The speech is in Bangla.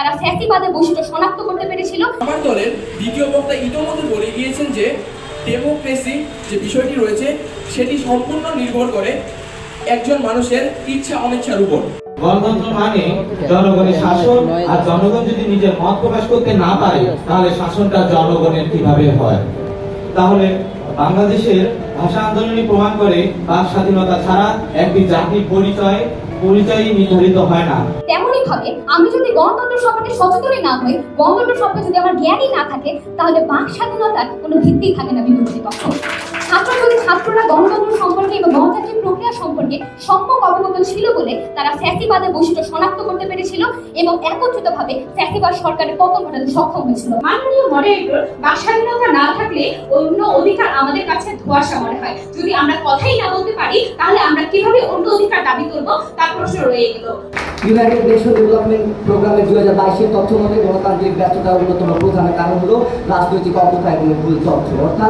তারা ফ্যাসিবাদের বৈশিষ্ট্য শনাক্ত করতে পেরেছিল। আমার দলের দ্বিতীয় বক্তা ইতোমধ্যে বলে গিয়েছেন যে ডেমোক্রেসি যে বিষয়টি রয়েছে সেটি সম্পূর্ণ নির্ভর করে একজন মানুষের ইচ্ছা অনিচ্ছার উপর। গণতন্ত্র মানে জনগণের শাসন আর জনগণ যদি নিজের মত প্রকাশ করতে না পারে তাহলে শাসনটা জনগণের কীভাবে হয়? তাহলে বাংলাদেশের ভাষা আন্দোলনই প্রমাণ করে বাক স্বাধীনতা ছাড়া একটি জাতির পরিচয় পরিচয়ই নির্ধারিত হয় না। তেমনই ভাবে আমি যদি গণতন্ত্র সম্পর্কে সচেতনই না হই গণতন্ত্র সম্পর্কে যদি আমার জ্ঞানই না থাকে তাহলে বাক স্বাধীনতার কোনো ভিত্তি থাকে না বিরোধী পক্ষ। ছাত্র যদি ছাত্ররা গণতন্ত্র সম্পর্কে এবং গণতান্ত্রিক প্রক্রিয়া সম্পর্কে সম্যক অবগত ছিল বলে তারা ফ্যাসিবাদের বৈশিষ্ট্য শনাক্ত করতে পেরেছিল এবং একত্রিতভাবে ফ্যাসিবাদ সরকারের পতন ঘটাতে সক্ষম হয়েছিল। মাননীয় মডারেটর বাক স্বাধীনতা না থাকলে অন্য অধিকার আমাদের কাছে ধোঁয়াশা মনে হয়। যদি আমরা কথাই না বলতে পারি, তাহলে আমরা কীভাবে অন্য অধিকার দাবি করব? তার প্রশ্ন রয়ে গেল। ইউনাইটেড নেশন ডেভেলপমেন্ট প্রোগ্রামের দুই হাজার বাইশের তথ্য মতে, গণতান্ত্রিক ব্যর্থতার অন্যতম প্রধান কারণ হল রাজনৈতিক অবস্থা এবং ভুল তথ্য। অর্থাৎ